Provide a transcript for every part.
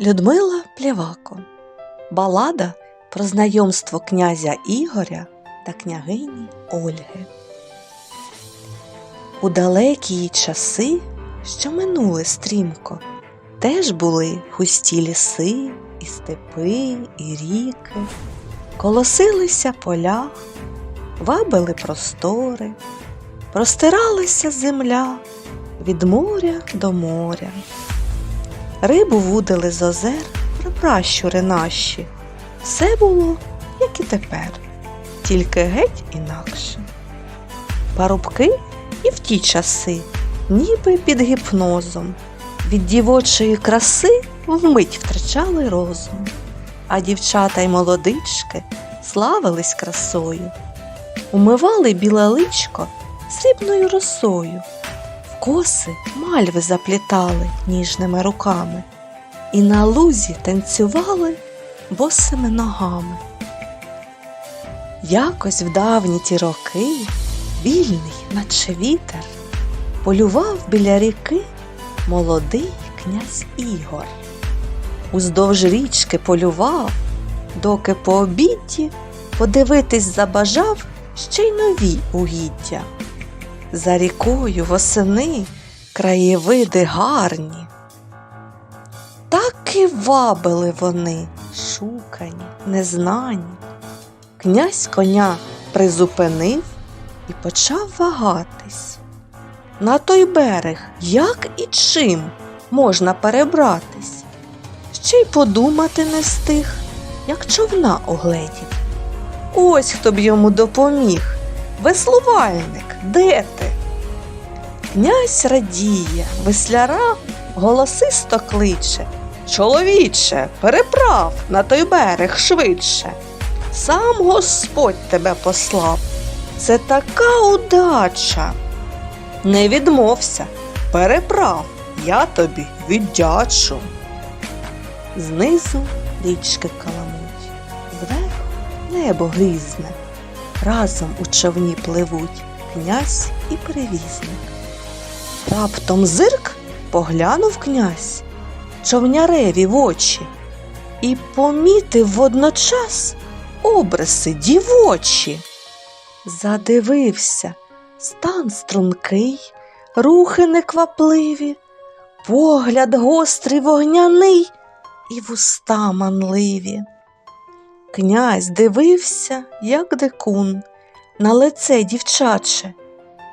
Людмила Плєвако. Балада про знайомство князя Ігоря та княгині Ольги. У далекі часи, що минули стрімко, теж були густі ліси, і степи, і ріки, колосилися поля, вабили простори, простиралася земля від моря до моря. Рибу вудили з озер прапращури наші. Все було, як і тепер, тільки геть інакше. Парубки і в ті часи, ніби під гіпнозом, від дівочої краси вмить втрачали розум, а дівчата й молодички славились красою, умивали біле личко срібною росою коси мальви заплітали ніжними руками і на лузі танцювали босими ногами. Якось в давні ті роки, вільний, наче вітер, полював біля ріки молодий князь Ігор. Уздовж річки полював, доки по обіді подивитись забажав ще й нові угіддя. За рікою восени краєвиди гарні. Так і вабили вони, шукані, незнані. Князь коня призупинив і почав вагатись. На той берег як і чим можна перебратись, ще й подумати не стиг, як човна огледів. Ось хто б йому допоміг. Веслувальник, де ти? Князь радіє, весляра голосисто кличе. Чоловіче, переправ на той берег швидше. Сам Господь тебе послав. Це така удача. Не відмовся, переправ, я тобі віддячу. Знизу річки каламуть, зверху небо грізне. Разом у човні пливуть князь і перевізник. Раптом зирк поглянув князь човняреві в очі і помітив водночас обриси дівочі. Задивився, стан стрункий, рухи неквапливі, погляд гострий вогняний і вуста манливі. Князь дивився, як дикун, на лице дівчаче,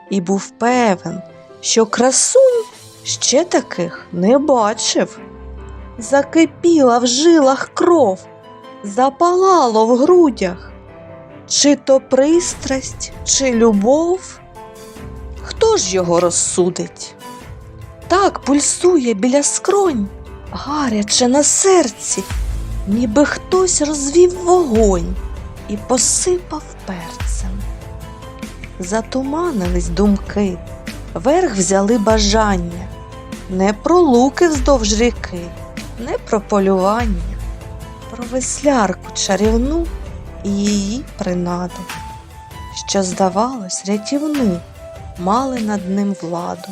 і був певен, що красунь ще таких не бачив. Закипіла в жилах кров, запалало в грудях. Чи то пристрасть, чи любов? Хто ж його розсудить? Так пульсує біля скронь, гаряче на серці ніби хтось розвів вогонь і посипав перцем. Затуманились думки, верх взяли бажання, не про луки вздовж ріки, не про полювання, про веслярку чарівну і її принади, що, здавалось, рятівну мали над ним владу.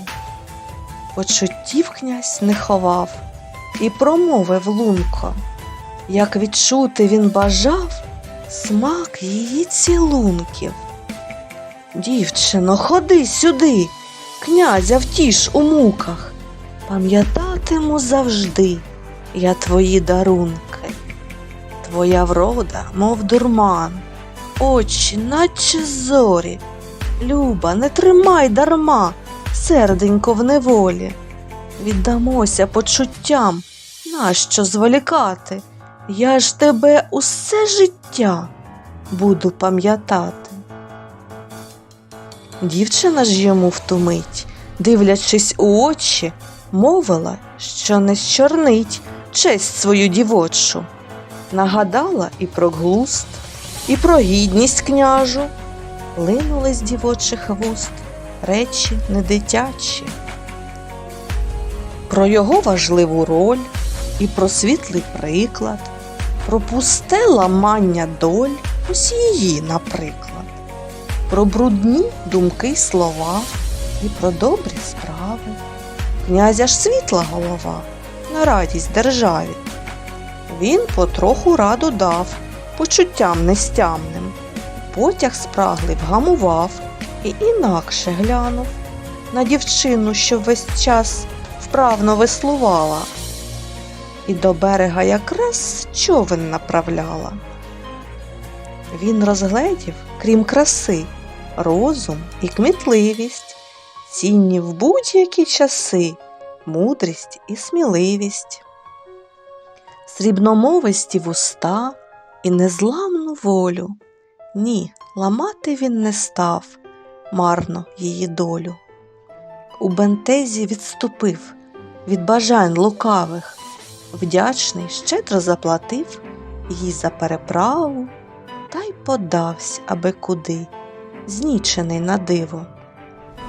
Почуттів князь не ховав і промовив лунко як відчути він бажав смак її цілунків. Дівчино, ходи сюди, князя втіш у муках. Пам'ятатиму завжди я твої дарунки, твоя врода, мов дурман, очі, наче зорі. Люба, не тримай дарма, серденько в неволі. Віддамося почуттям, нащо зволікати? Я ж тебе усе життя буду пам'ятати. Дівчина ж йому втумить, дивлячись у очі, мовила, що не щорнить честь свою дівочу. Нагадала і про глуст, і про гідність княжу. Линули з дівочих вуст речі не дитячі. Про його важливу роль і про світлий приклад про пусте ламання доль, її, наприклад, про брудні думки й слова і про добрі справи. Князя ж світла голова на радість державі, Він потроху раду дав почуттям нестямним. Потяг спраглий вгамував і інакше глянув на дівчину, що весь час вправно веслувала, і до берега якраз човен направляла. Він розгледів, крім краси, розум і кмітливість, цінні в будь-які часи, мудрість і сміливість, срібномовисті вуста і незламну волю. Ні, ламати він не став марно її долю. У бентезі відступив від бажань лукавих, вдячний щедро заплатив їй за переправу та й подавсь аби куди, знічений на диво.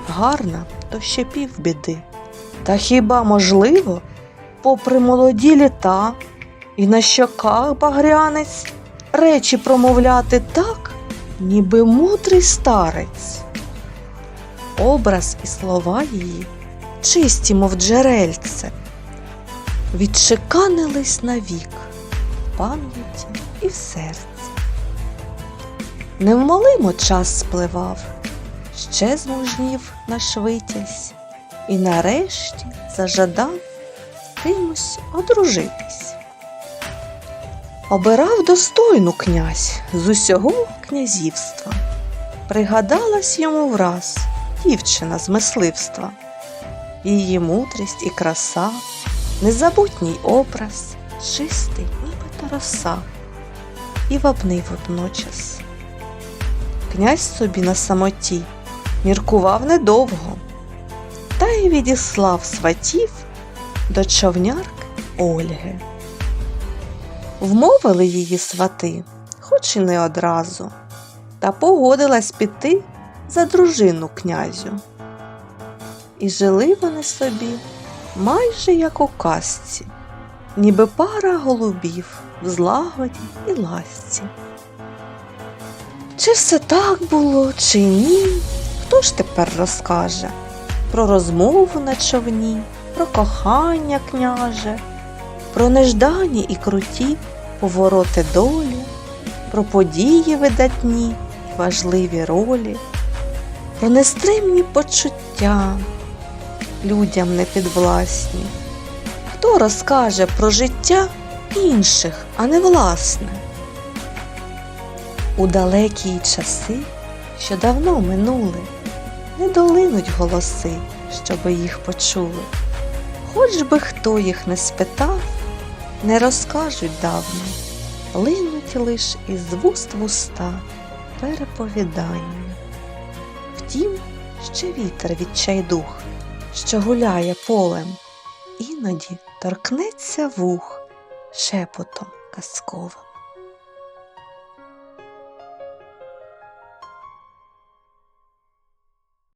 Гарна, то ще півбіди. Та хіба можливо, попри молоді літа і на щоках багрянець, речі промовляти так, ніби мудрий старець? Образ і слова її чисті, мов джерельце, відчеканились навік в пам'яті і в серці. Невмолимо час спливав, ще змужнів наш витязь, і нарешті зажадав кимось одружитись. Обирав достойну князь з усього князівства. Пригадалась йому враз дівчина з мисливства, її мудрість і краса, незабутній образ, чистий, ніби роса, і вабний водночас. Князь собі на самоті міркував недовго, та й відіслав сватів до човнярки Ольги. Вмовили її свати, хоч і не одразу, та погодилась піти за дружину князю. І жили вони собі майже як у казці, ніби пара голубів в злагоді і ласці. Чи все так було, чи ні, хто ж тепер розкаже про розмову на човні, про кохання княже, про неждані і круті повороти долі, про події видатні важливі ролі, про нестримні почуття людям непідвласні. Хто розкаже про життя інших, а не власне? У далекі часи, що давно минули, не долинуть голоси, щоби їх почули. Хоч би хто їх не спитав, не розкажуть давно, линуть лиш із вуст в уста переповідання. Втім, ще вітер відчайдух, що гуляє полем, іноді торкнеться вух шепотом казковим.